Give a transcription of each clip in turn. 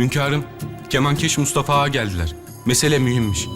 Hünkârım, kemankeş Mustafa Ağa geldiler. Mesele mühimmiş.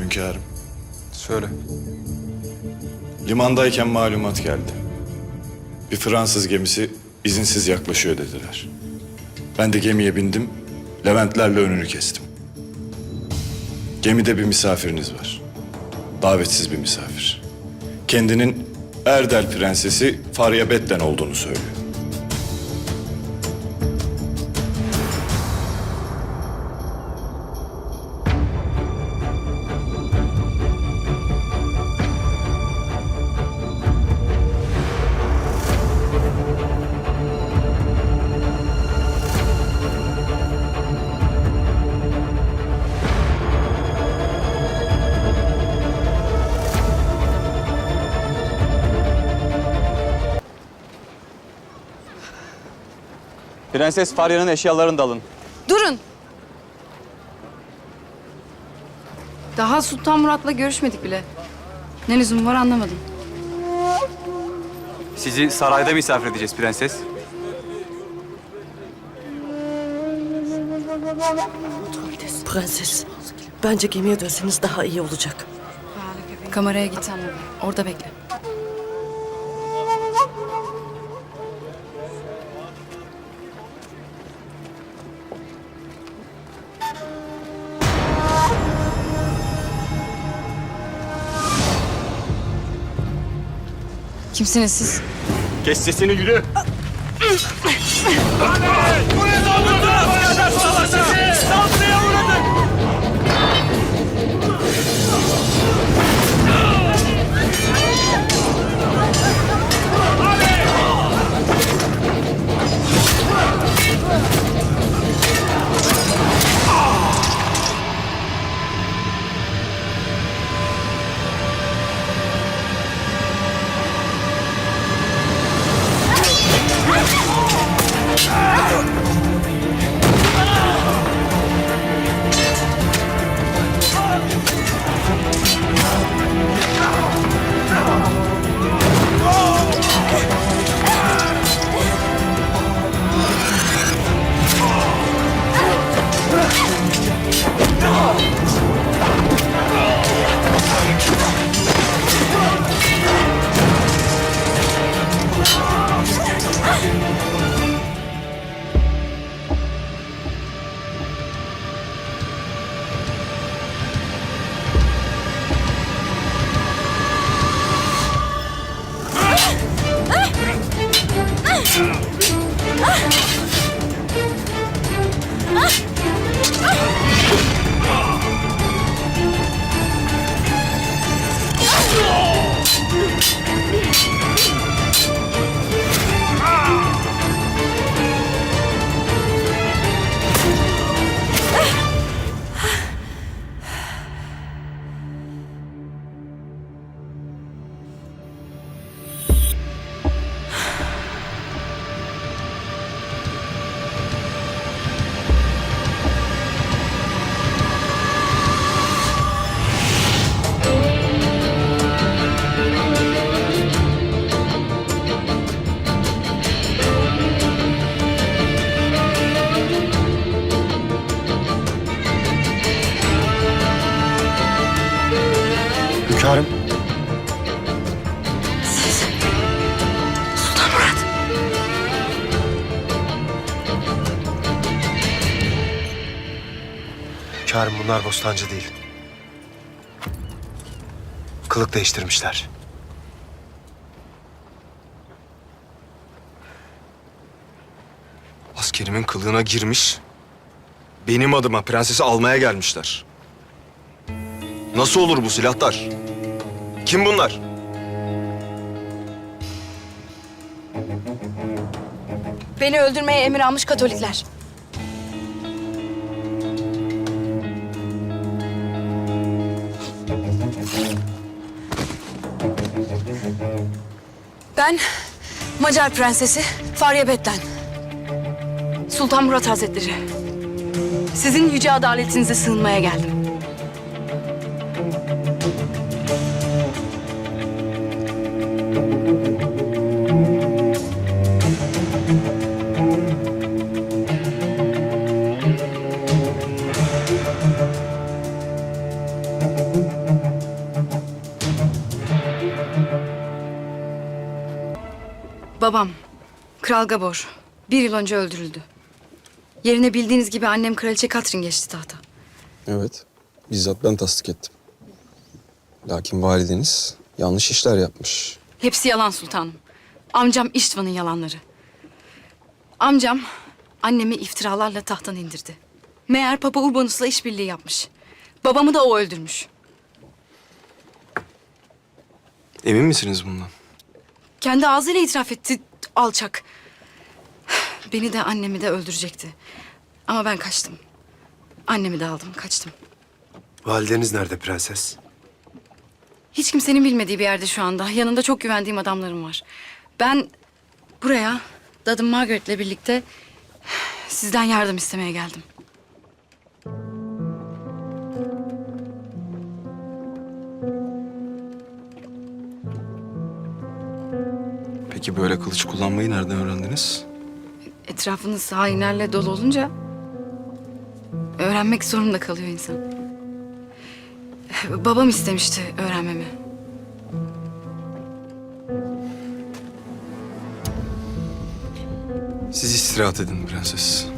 Hünkârım, Söyle. limandayken malumat geldi. Bir Fransız gemisi izinsiz yaklaşıyor dediler. Ben de gemiye bindim, Leventlerle önünü kestim. Gemide bir misafiriniz var. Davetsiz bir misafir. Kendinin Erdel prensesi Farya Betten olduğunu söylüyor. Prenses Farya'nın eşyalarını da alın. Durun. Daha Sultan Murat'la görüşmedik bile. Ne lüzum var anlamadım. Sizi sarayda misafir edeceğiz prenses. Prenses, bence gemiye dönseniz daha iyi olacak. Kameraya git anladım. Orada bekle. Kimsiniz siz? Kes sesini yürü. Hünkârım. Bostancı değil. Kılık değiştirmişler. Askerimin kılığına girmiş. Benim adıma prensesi almaya gelmişler. Nasıl olur bu silahlar? Kim bunlar? Beni öldürmeye emir almış Katolikler. Ben Macar prensesi Farya. Sultan Murat Hazretleri. Sizin yüce adaletinize sığınmaya geldim. Babam, Kral Gabor, bir yıl önce öldürüldü. Yerine bildiğiniz gibi annem Kraliçe Katrin geçti tahta. Evet. Bizzat ben tasdik ettim. Lakin valideniz yanlış işler yapmış. Hepsi yalan sultanım. Amcam İştvan'ın yalanları. Amcam annemi iftiralarla tahttan indirdi. Meğer Papa Urbanus'la işbirliği yapmış. Babamı da o öldürmüş. Emin misiniz bundan? Kendi ağzıyla itiraf etti alçak. Beni de annemi de öldürecekti. Ama ben kaçtım. Annemi de aldım, kaçtım. Valideniz nerede prenses? Hiç kimsenin bilmediği bir yerde şu anda. Yanında çok güvendiğim adamlarım var. Ben buraya dadım Margaret'le birlikte sizden yardım istemeye geldim. Peki böyle kılıç kullanmayı nereden öğrendiniz? Etrafınız hainlerle dolu olunca öğrenmek zorunda kalıyor insan. Babam istemişti öğrenmemi. Siz istirahat edin prenses.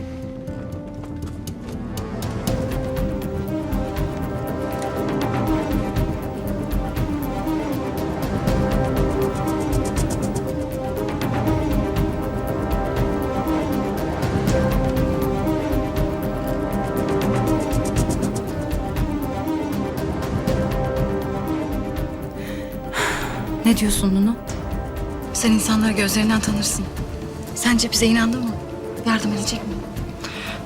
Ne diyorsun bunu? Sen insanları gözlerinden tanırsın. Sence bize inandı mı? Yardım edecek mi?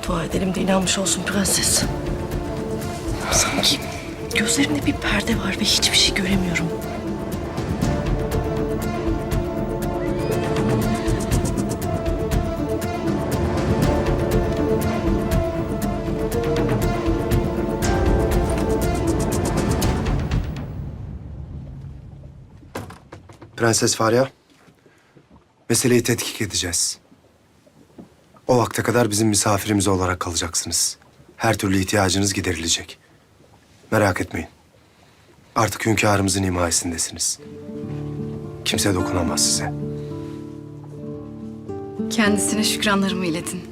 Dua edelim de inanmış olsun prenses. Sanki gözlerimde bir perde var ve hiçbir şey göremiyorum. Prenses Farya, meseleyi tetkik edeceğiz. O vakte kadar bizim misafirimiz olarak kalacaksınız. Her türlü ihtiyacınız giderilecek. Merak etmeyin. Artık hünkârımızın himayesindesiniz. Kimse dokunamaz size. Kendisine şükranlarımı iletin.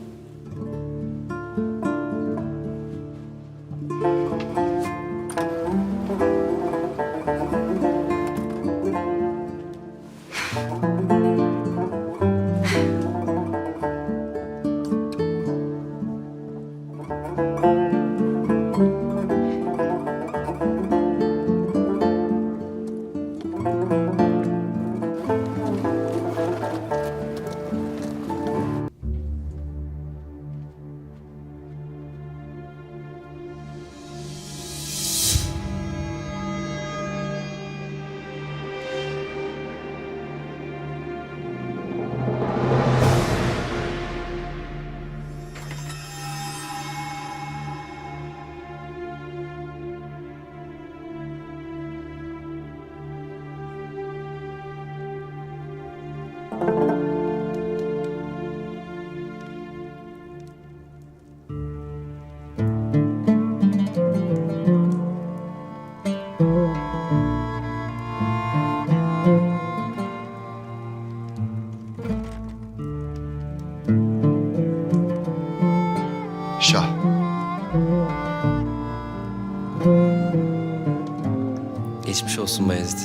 Bayezid.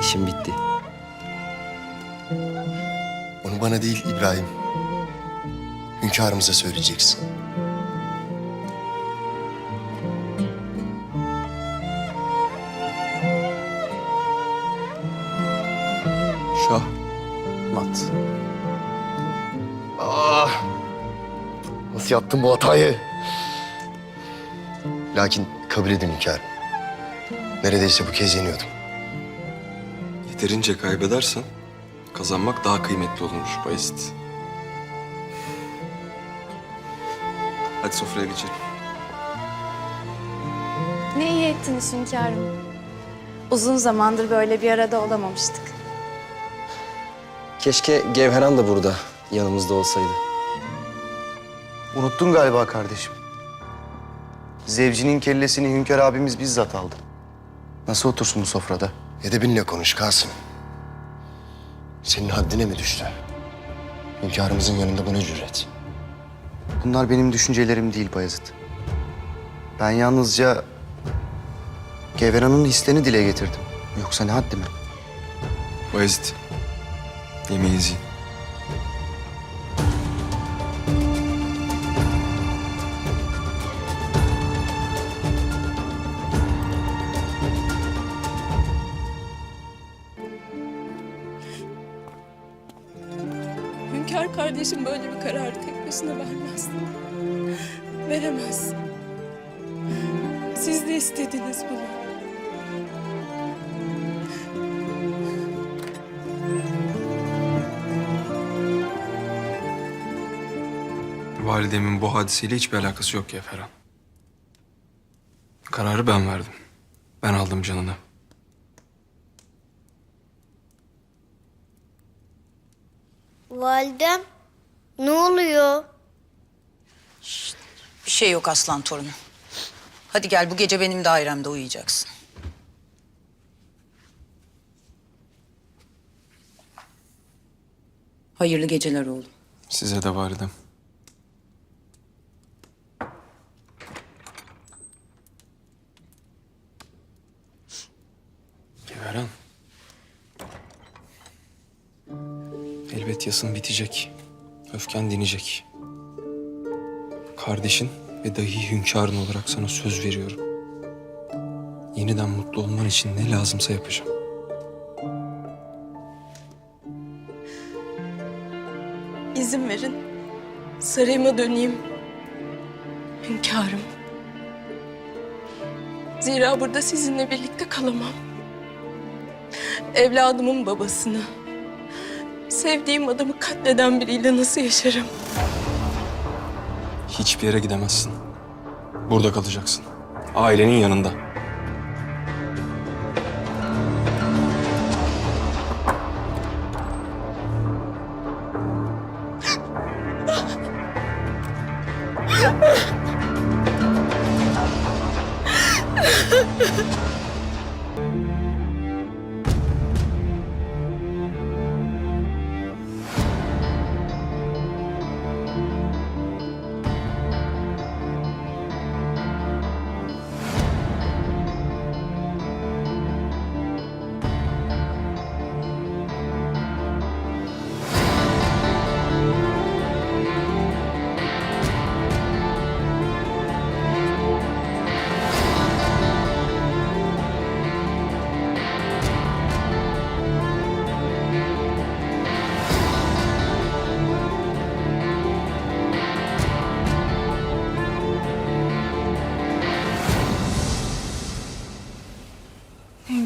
İşim bitti. Onu bana değil İbrahim. Hünkârımıza söyleyeceksin. Şah. Mat. Ah! Nasıl yaptım bu hatayı? Lakin kabul edin hünkârım. Neredeyse bu kez yeniyordum. Yeterince kaybedersen kazanmak daha kıymetli olurmuş Bayezid. Hadi sofraya geçelim. Ne iyi ettiniz hünkârım. Uzun zamandır böyle bir arada olamamıştık. Keşke Gevheran da burada yanımızda olsaydı. Unuttun galiba kardeşim. Zevcinin kellesini Hünkar abimiz bizzat aldı. Nasıl otursun bu sofrada? Edebinle konuş Kasım. Senin haddine mi düştü? Hünkârımızın yanında buna cüret. Bunlar benim düşüncelerim değil Bayezid. Ben yalnızca Geveran'ın hislerini dile getirdim. Yoksa ne haddime? Bayezid. Yemeğinizi yiyin. Kardeşim böyle bir kararı tek başına vermez. Veremez. Siz de istediniz bunu. Validemin bu hadiseyle hiçbir alakası yok Gevheran. Kararı ben verdim. Ben aldım canını. Validem, ne oluyor? Bir şey yok aslan torunum. Hadi gel bu gece benim dairemde uyuyacaksın. Hayırlı geceler oğlum. Size de validem. Gevheran. Elbet yasın bitecek. Öfken dinecek. Kardeşin ve dahi hünkârın olarak sana söz veriyorum. Yeniden mutlu olman için ne lazımsa yapacağım. İzin verin. Sarayıma döneyim. Hünkârım. Zira burada sizinle birlikte kalamam. Evladımın babasını, sevdiğim adamı katleden biriyle nasıl yaşarım? Hiçbir yere gidemezsin. Burada kalacaksın. Ailenin yanında.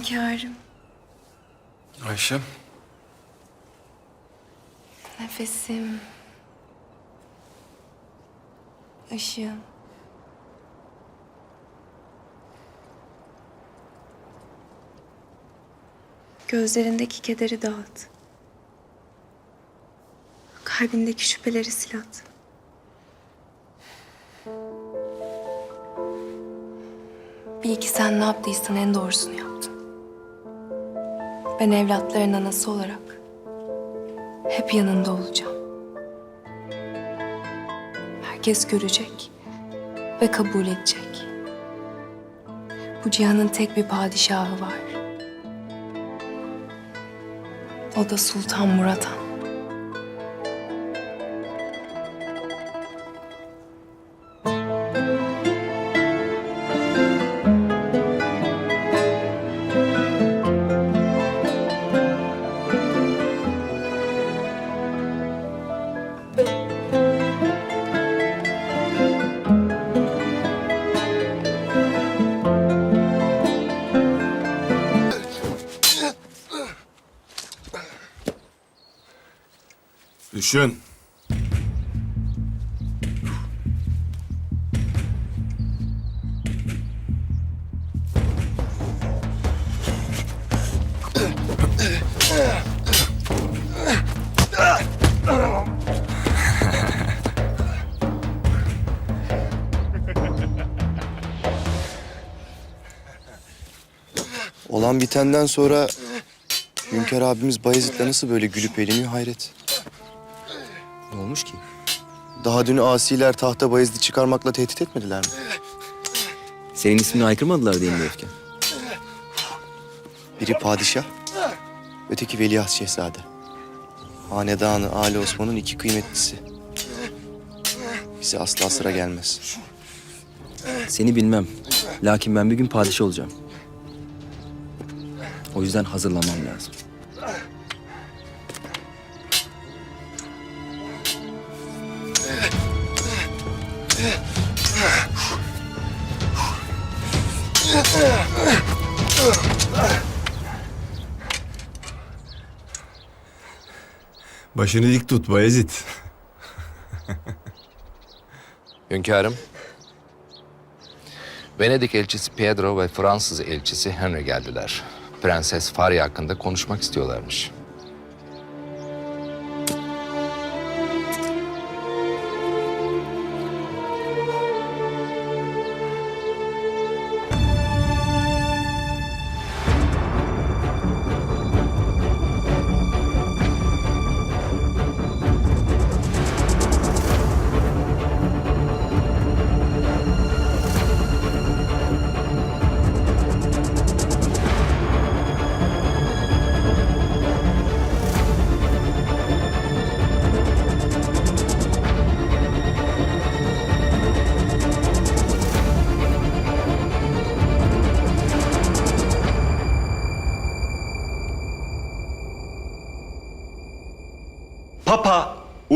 Hünkârım, Ayşe. nefesim, ışığım. Gözlerindeki kederi dağıt. Kalbindeki şüpheleri sil at. Bil ki sen ne yaptıysan en doğrusunu yaptın. Ben evlatların anası olarak hep yanında olacağım. Herkes görecek ve kabul edecek. Bu cihanın tek bir padişahı var. O da Sultan Murat Han. Düşün. Olan bitenden sonra Hünkar abimiz Bayezid'le nasıl böyle gülüp eğleniyor hayret. Olmuş ki? Daha dün asiler tahta Bayezid'i çıkarmakla tehdit etmediler mi? Senin ismini aykırmadılar diye mi Efkan? Biri padişah, öteki veliaht şehzade. Hanedanı Ali Osman'ın iki kıymetlisi. Bize asla sıra gelmez. Seni bilmem. Lakin ben bir gün padişah olacağım. O yüzden hazırlanmam lazım. Başını dik tut Bayezid. Hünkârım. Venedik elçisi Pedro ve Fransız elçisi Henry geldiler. Prenses Faria hakkında konuşmak istiyorlarmış.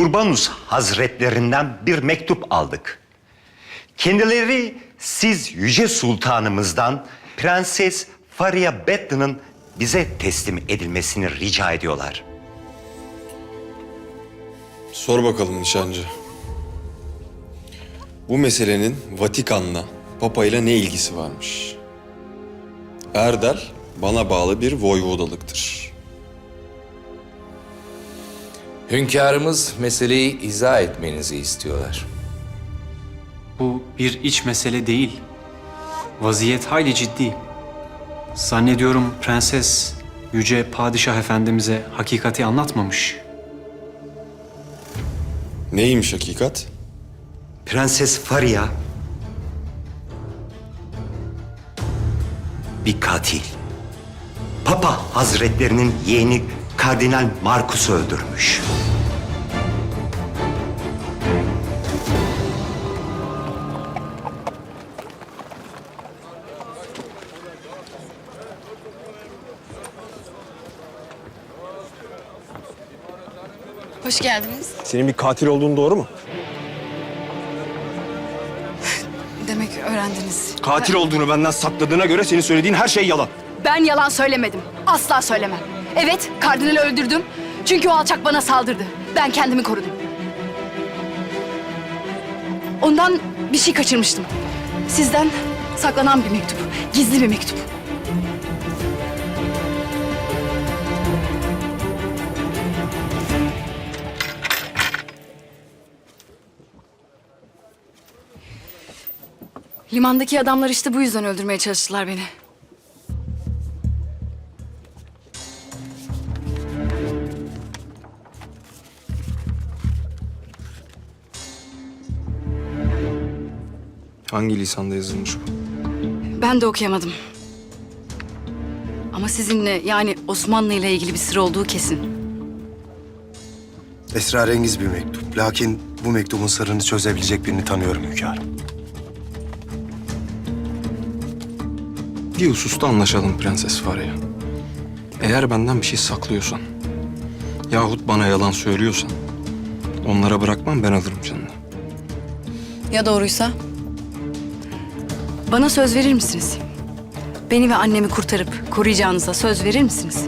Urbanus Hazretlerinden bir mektup aldık. Kendileri siz Yüce Sultanımızdan Prenses Faria Bettin'in bize teslim edilmesini rica ediyorlar. Sor bakalım nişancı. Bu meselenin Vatikan'la, Papa ile ne ilgisi varmış? Erdel bana bağlı bir voyvodalıktır. Hünkârımız meseleyi izah etmenizi istiyorlar. Bu bir iç mesele değil. Vaziyet hayli ciddi. Zannediyorum prenses Yüce Padişah Efendimiz'e hakikati anlatmamış. Neymiş hakikat? Prenses Faria bir katil. Papa Hazretlerinin yeğeni Kardinal Marcus'u öldürmüş. Hoş geldiniz. Senin bir katil olduğun doğru mu? Demek öğrendiniz. Katil olduğunu benden sakladığına göre senin söylediğin her şey yalan. Ben yalan söylemedim. Asla söylemem. Evet, kardinali öldürdüm. Çünkü o alçak bana saldırdı. Ben kendimi korudum. Ondan bir şey kaçırmıştım. Sizden saklanan bir mektup. Gizli bir mektup. Limandaki adamlar işte bu yüzden öldürmeye çalıştılar beni. Hangi lisanda yazılmış bu? Ben de okuyamadım. Ama sizinle yani Osmanlı ile ilgili bir sır olduğu kesin. Esrarengiz bir mektup. Lakin bu mektubun sırrını çözebilecek birini tanıyorum hünkârım. Bir hususta anlaşalım Prenses Faria. Eğer benden bir şey saklıyorsan yahut bana yalan söylüyorsan onlara bırakmam ben alırım canını. Ya doğruysa? Bana söz verir misiniz? Beni ve annemi kurtarıp koruyacağınıza söz verir misiniz?